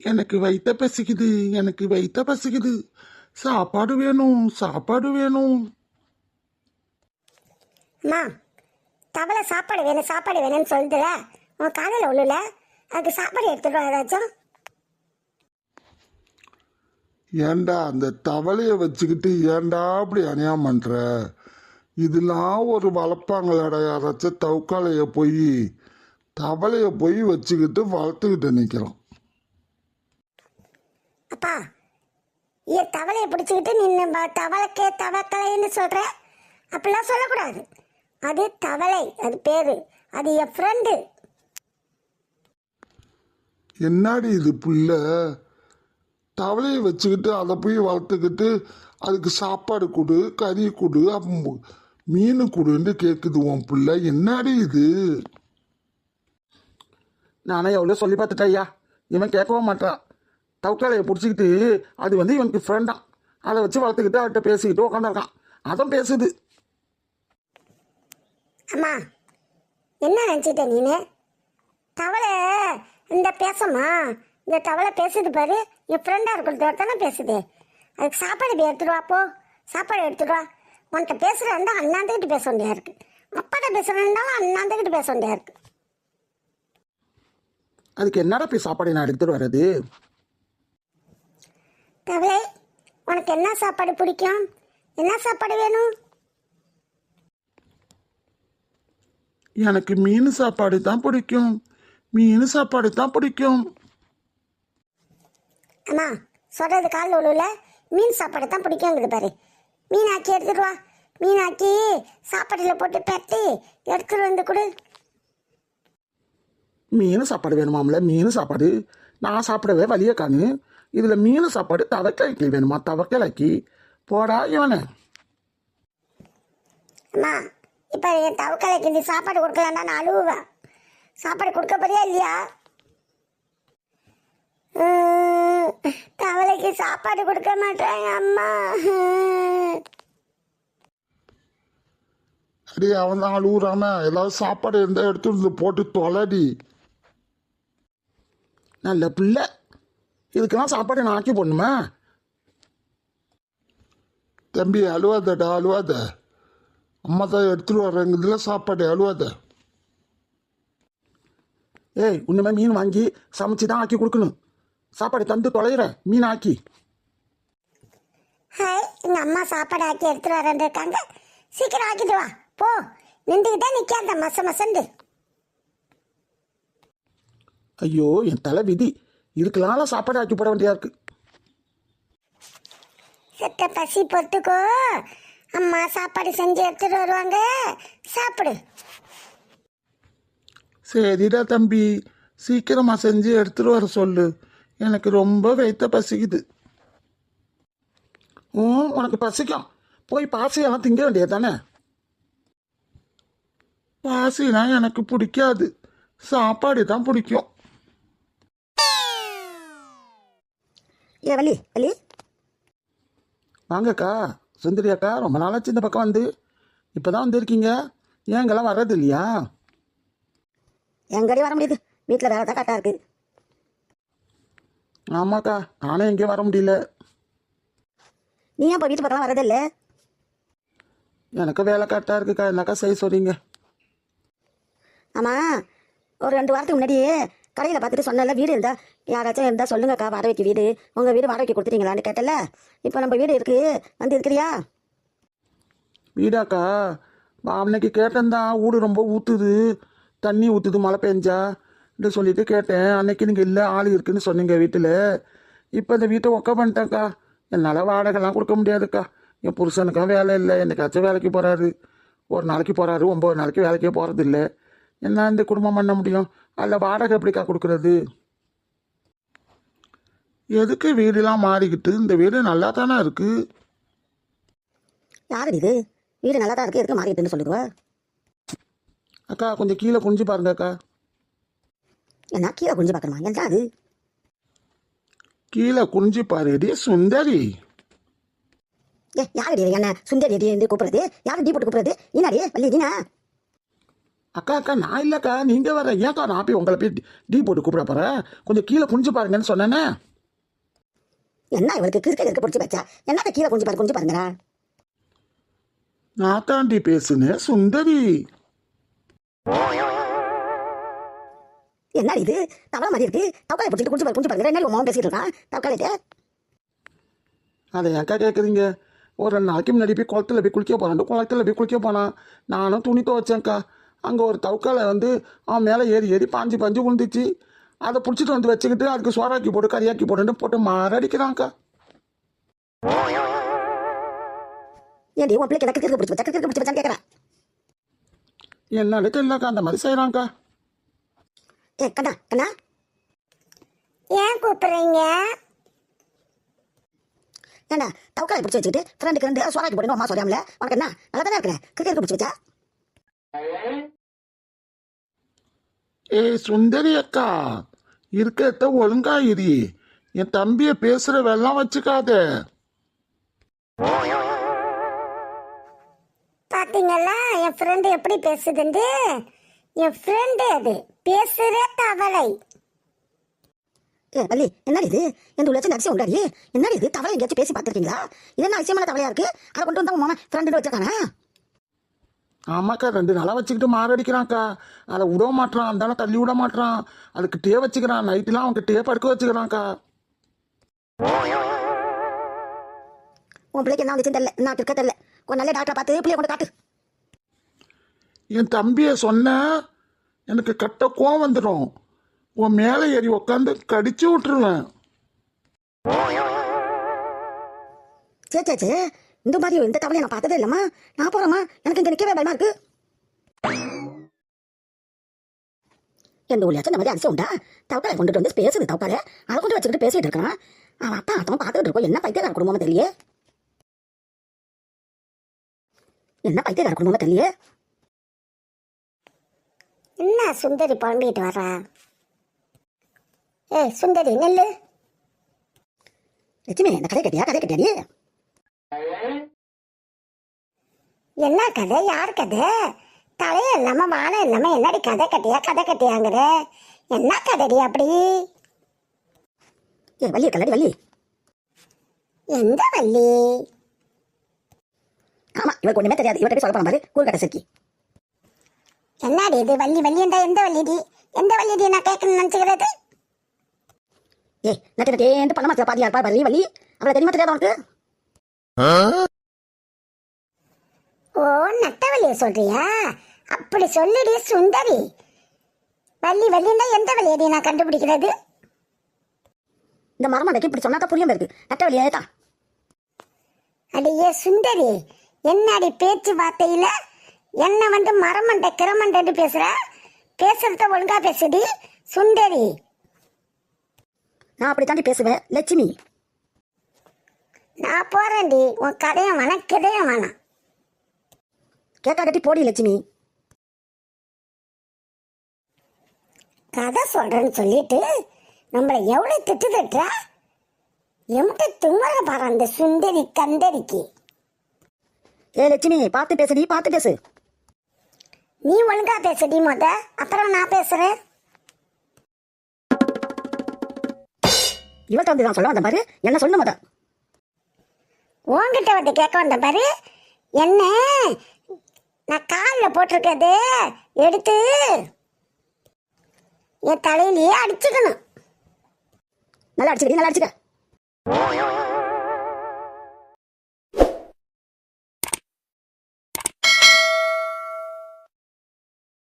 எனக்கு வைத்த பசிக்குது எனக்கு வைத்த பசிக்குது. சாப்பாடு வேணும் சாப்பாடு வேணும். அம்மா தவளை சாப்பாடு வேணும் சாப்பாடு வேணும்னு சொல்லுதுல. உன் காலையில் உள்ளல அதுக்கு சாப்பாடு எடுத்துட்டு ஏதாச்சும். ஏன்டா அந்த தவளைய வச்சுக்கிட்டு ஏன்டா அப்படி அநியாயம் பண்ற? இதெல்லாம் ஒரு வளர்ப்பாங்களாடா யாராச்சும் தவுக்காலைய போய் தவளைய போய் வச்சுக்கிட்டு வளர்த்துக்கிட்டு நிற்கிறோம் அப்பா. ஏன் தவளையை பிடிச்சிக்கிட்டு நின்று தவளைக்கே தவக்கலைன்னு சொல்ற. அப்படிலாம் சொல்லக்கூடாது. அது தவளை அது பேரு. அது என் ஃப்ரெண்டு என்னாடி இது புள்ள? தவளையை வச்சுக்கிட்டு அதை போய் வளர்த்துக்கிட்டு அதுக்கு சாப்பாடு கொடு கறி கொடு அப்ப மீன் கொடுன்னு கேட்குது உன் புள்ள. என்னாடி இது? நானே எவ்வளோ சொல்லி பார்த்துட்டேன் ஐயா. இவன் கேட்கவும் மாட்டான் தவுக்காலையை பிடிச்சிக்கிட்டு அது வந்து இவனுக்கு ஃப்ரெண்டான் அதை வச்சு வளர்த்துக்கிட்டு அவர்கிட்ட பேசிக்கிட்டு உட்காந்துருக்கான் அதான் பேசுது. அம்மா என்ன நினச்சிட்ட நீனு? தவளை இந்த பேசம்மா இந்த தவளை பேசுது பாரு என் ஃப்ரெண்டாக இருக்கிறதோட தானே பேசுது. அதுக்கு சாப்பாடு போய் எடுத்துட்டு வா போ. சாப்பாடு எடுத்துட்டு வா. உன்கிட்ட பேசுகிறா அண்ணாந்துக்கிட்டு பேச வேண்டியா இருக்கு. அப்பாட்ட பேசுகிறேன்டாலும் அண்ணாந்துக்கிட்டு பேச வேண்டியா இருக்கு. அதுக்கு என்னடா போய் சாப்பாடு நான் எடுத்துட்டு வர்றது? தவளை உனக்கு என்ன சாப்பாடு பிடிக்கும்? என்ன சாப்பாடு வேணும்? எனக்கு மீன் சாப்பாடு தான் பிடிக்கும். மீன் சாப்பாடு தான் பிடிக்கும். அம்மா சொல்கிறது காலில் உழுவுல மீன் சாப்பாடு தான் பிடிக்குங்குது பாரு. மீன் ஆக்கி எடுத்துட்டு வா. மீன் ஆக்கி சாப்பாட்டில் போட்டு பெட்டி எடுத்துட்டு வந்து கொடு. மீன் சாப்பாடு வேணுமாம்ல? மீன் சாப்பாடு. நான் சாப்பிடவே வழியே காணு. இதில் மீன் சாப்பாடு தவக்கலைக்கு வேணுமா? தவக்கலைக்கு. போடா இவனை. அம்மா இப்போ என் தவக்கலைக்கு நீ சாப்பாடு கொடுக்கலன்னா நான் அழுவேன் சாப்பாடு கொடுக்க போறியா இல்லையா? தவளைக்கு சாப்பாடு கொடுக்க மாட்டேன் அம்மா. அடி அவன் தான் அழுகுறாம ஏதாவது சாப்பாடு இருந்தால் எடுத்து போட்டு தொலைடி. நல்ல பிள்ளை. இதுக்கெல்லாம் சாப்பாடு நான் ஆக்கி போடணுமா? தம்பி அழுவாதடா அழுவாத. அம்மா தான் எடுத்துகிட்டு வர்றேங்கிறதுல சாப்பாடு அழுவாத. ஏய் உன்னுமே மீன் வாங்கி சமைச்சு தான் ஆக்கி கொடுக்கணும். சாப்பாடு தந்து தொலைகிறேன் மீன் ஆக்கி. ஹாய் எங்கள் அம்மா சாப்பாடு ஆக்கி எடுத்துகிட்டு வரேன் இருக்காங்க. சீக்கிரம் ஆக்கிட்டு வா. போ. நின்றுக்கிட்டே நிற்காத மச மசந்து ஐயோ என் தலை விதி. இதுக்கெல்லாம் சாப்பாடு ஆக்கி போட வேண்டியதா இருக்கு. செத்த பசி பொறுத்துக்கோ அம்மா சாப்பாடு செஞ்சு எடுத்துட்டு வருவாங்க. சாப்பிடு. சரிடா தம்பி. சீக்கிரமா செஞ்சு எடுத்துட்டு வர சொல்லு. எனக்கு ரொம்ப வைத்த பசிக்குது. ம் உனக்கு பசிக்கும். போய் பாசையெல்லாம் திங்க வேண்டியது தானே பாசினா எனக்கு பிடிக்காது. சாப்பாடு தான் பிடிக்கும். வள்ளி வள்ளி. வாங்கக்கா சுந்தரி அக்கா ரொம்ப நாளாச்சு இந்த பக்கம் வந்து. இப்போ தான் வந்திருக்கீங்க. ஏன் இங்கெல்லாம் வர்றது இல்லையா? எங்கடி வர முடியுது? வீட்டில் வேலை தான் கரெக்டாக இருக்கு. ஆமாக்கா நானே எங்கேயும் வர முடியல. நீ ஏன் இப்போ வீட்டு பக்கம் வரதே இல்லை? எனக்கு வேலை கரெக்டாக இருக்குக்கா. என்னக்கா செய்ய சொல்றீங்க. ஆமாம் ஒரு ரெண்டு வாரத்துக்கு முன்னாடி கடையில் பார்த்துட்டு சொன்னல வீடு இருந்தா யாராச்சும் இருந்தால் சொல்லுங்கக்கா வாடகைக்கு வீடு. உங்கள் வீடு வாடகைக்கு கொடுத்துட்டீங்களான்னு கேட்டல இப்போ நம்ம வீடு இருக்கு. வந்து இருக்கிறியா? வீடாக்கா அன்னைக்கு கேட்டேன்தான் வீடு ரொம்ப ஊற்றுது தண்ணி ஊற்றுது மழை பெஞ்சா. என்று சொல்லிட்டு கேட்டேன். அன்னைக்கு நீங்கள் இல்லை ஆள் இருக்குன்னு சொன்னீங்க வீட்டில். இப்போ இந்த வீட்டை ஒக்க பண்ணிட்டேன்க்கா. என்னால் வாடகைலாம் கொடுக்க முடியாதுக்கா. என் புருஷனுக்கும் வேலை இல்லை. என்னைக்காச்சும் வேலைக்கு போகிறாரு ஒரு நாளைக்கு போகிறாரு ஒம்பது நாளைக்கு வேலைக்கே போகிறது இல்லை என்ன இந்த குடும்பம் பண்ண முடியும்? அதில் வாடகை எப்படிக்கா கொடுக்குறது? எதுக்கு வீடெல்லாம் மாறிக்கிட்டு இந்த வீடு நல்லா தானே இருக்கு? யாரு இது? வீடு நல்லா தான் இருக்கு. எதுக்கு மாறிட்டுன்னு சொல்லுவா அக்கா கொஞ்சம் கீழே குனிஞ்சு பாருங்க அக்கா. என்ன கீழே குஞ்சு பார்க்கணுமா? என்ன அது? கீழே குனிஞ்சு பாருடி சுந்தரி. ஏ யாரு என்ன சுந்தரி அடி கூப்பிடுறது? யாரு டீ போட்டு கூப்பிடுறது? என்னடி வள்ளி நீனா? அக்கா அக்கா நான் இல்லைக்கா. நீங்கள் வேற ஏன்க்கா நான் போய் உங்களை போய் டீ போட்டு கூப்பிட போகிறேன் கொஞ்சம் கீழே குனிஞ்சு பாருங்கன்னு சொன்னேனே. என்ன இவளுக்கு கிறுக்க கிறுக்க பிடிச்சி வச்சா? என்னத்த கீழே கொஞ்சம் பாரு கொஞ்சம் பாருங்கடா. நான் தாண்டி பேசுனேன் சுந்தரி. என்ன இது? தவளை மாதிரி இருக்கு. தவளை பிடிச்சிட்டு குடிச்சு பாரு குடிச்சு பாருங்க. என்ன உன் பேசிட்டு இருக்கான்? தவக்காலிட்டு அதை ஏன்க்கா கேட்குறீங்க ஒரு ரெண்டு நாளைக்கு முன்னாடி போய் குளத்துல போய் குளிக்க போகிறான் குளத்துல போய் குளிக்க போனான் நானும் துணி துவைச்சேன்க்கா. அங்கே ஒரு தவுக்கால வந்து அவன் மேலே ஏறி ஏறி பாஞ்சு பாஞ்சு விழுந்துச்சு அதை பிடிச்சிட்டு வந்து வச்சுக்கிட்டு அதுக்கு சோறாக்கி போட்டு கறியாக்கி போட்டுன்னு போட்டு மாரடிக்கிறான்க்கா ஏன்டி உன் பிள்ளைக்கு கிறுக்க பிடிச்சி கிறுக்க பிடிச்சி வச்சான்னு கேட்கறேன் என்னன்னு தெரியலக்கா அந்த மாதிரி செய்கிறான்க்கா ஏ கண்ணா கண்ணா. ஏன் கூப்பிடுறீங்க? ஏண்டா தவக்காலை பிடிச்சி வச்சுக்கிட்டு ஃப்ரெண்டுக்கு ரெண்டு சோறாக்கி அம்மா சொல்லாமல உனக்கு என்ன? நல்லா தானே இருக்கிற? கிறுக்க கிறுக்க பிடிச்சி வச்சா ஏய் சுந்தரி அக்கா இருக்கத்த ஒழுங்கா இரு என் தம்பிய பேசுற வெள்ளம் வச்சுக்காத. பாத்தீங்களா? என் ஃப்ரெண்டு எப்படி பேசுதுண்டு? என் ஃப்ரெண்டு அது பேசுற தவளை. ஏ வள்ளி என்னடி இது? எந்த உள்ள அதிசயம் உண்டாடி என்னடி இது? தவளை எங்கேயாச்சும் பேசி பார்த்துருக்கீங்களா? இது என்ன அதிசயமான தவளையா இருக்கு? அதை கொண்டு வந்தா உன் மாமா ஃப்ரெண்டு வச்சிருக்கானா? ஆமாக்கா ரெண்டு நாளாக வச்சுக்கிட்டு மாரடிக்கிறான்க்கா. அதை விட மாட்டான் அந்தால தள்ளி விட மாட்டான் அதுக்கு டே வச்சுக்கிறான் நைட்டுலாம் அவனுக்கு டே படுக்க வச்சுக்கிறான்க்கா. உன் பிள்ளைக்கு என்ன வந்துச்சுன்னு தெரியல. நான் இருக்க தெரியல. ஒரு நல்ல டாக்டரை பார்த்து பிள்ளைய கொண்டு காட்டு. என் தம்பிய சொன்ன எனக்கு கட்ட கோவம் வந்துடும் உன் மேலே ஏறி உக்காந்து கடிச்சு விட்டுருவேன். சே சே சே. இந்த மாதிரி இந்த தவளையை நான் பார்த்ததே இல்லைம்மா. நான் போறேம்மா. எனக்கு இங்க நிற்கவே பயமா இருக்கு. எந்த ஊர்லயாச்சும் இந்த மாதிரி அதிசயம் உண்டா? தவக்காலை கொண்டுட்டு வந்து பேசுது தவக்காலை அதை கொண்டு வச்சுக்கிட்டு பேசிட்டு இருக்கான். அவன் அப்பா அத்தவன் பார்த்துட்டு இருக்கோம். என்ன பைத்தியக்கார குடும்பமா தெரியலையே. என்ன பைத்தியக்கார குடும்பமா தெரியலையே. என்ன சுந்தரி புலம்பிட்டு வர்றா? ஏய் சுந்தரி நெல்லு. லட்சுமி இந்த கதை கேட்டியா? கதை கேட்டியா நீ? என்ன கதை? யார் கதை? தலைய இல்லாம வானம் இல்லாம என்னடி கதை கட்டியா? கதை கட்டியாங்கிற என்ன கதடி அப்படி? ஏ வள்ளி கல்லடி வள்ளி எந்த வள்ளி? ஆமா இவருக்கு ஒண்ணுமே தெரியாது. இவர்கிட்ட சொல்ல போன மாதிரி கட்ட சிக்கி. என்னடி இது? வள்ளி வள்ளிண்டா எந்த வள்ளிடி? எந்த வள்ளிடி நான் கேட்கணும்னு நினச்சிக்கிறது? ஏய் நட்டு நட்டேன்ட்டு பண்ண மாத்திர பாதியா பாரு வள்ளி வள்ளி. அவளை தெரியுமா தெரியாத உனக்கு? ஓ நட்டவள்ளிய சொல்றியா? அப்படி சொல்லுடி சுந்தரி. வள்ளி வள்ளிண்டா எந்த வள்ளியடி நான் கண்டுபிடிக்கிறது? இந்த மரமண்டைக்கு இப்படி சொன்னா தான் புரியாம இருக்கு. நட்ட வழியே தான் அடியே சுந்தரி என்னடி பேச்சு வார்த்தையில என்ன வந்து மரமண்டை கிரமண்டன்னு பேசுற? பேசுறத ஒழுங்கா பேசுடி சுந்தரி. நான் அப்படி தாண்டி பேசுவேன் லட்சுமி. நான் போறேன்டி. உன் கதையும் வேணாம் கிதையும் வேணாம் கட்டி போடி லட்சுமி. கதை சொல்றேன்னு சொல்லிட்டு நம்மளை எவ்வளவு திட்டு திட்டுறா? எம்கிட்ட தும்மல பாரு அந்த சுந்தரி கந்தரிக்கு ஏ லட்சுமி பார்த்து பேசுடி பார்த்து பேசு. நீ ஒழுங்கா பேசுடி முத அப்புறம் நான் பேசுறேன். இவள்கிட்ட வந்து நான் சொல்ல வந்த பாரு? என்ன சொல்லணும் முத? உன்கிட்ட வந்து கேட்க வந்த பாரு. என்ன? நான் காலில் போட்டிருக்கிறது. எடுத்து. என் தலையிலேயே அடிச்சுக்கணும். நல்லா அடிச்சுக்க நல்லா அடிச்சுக்க.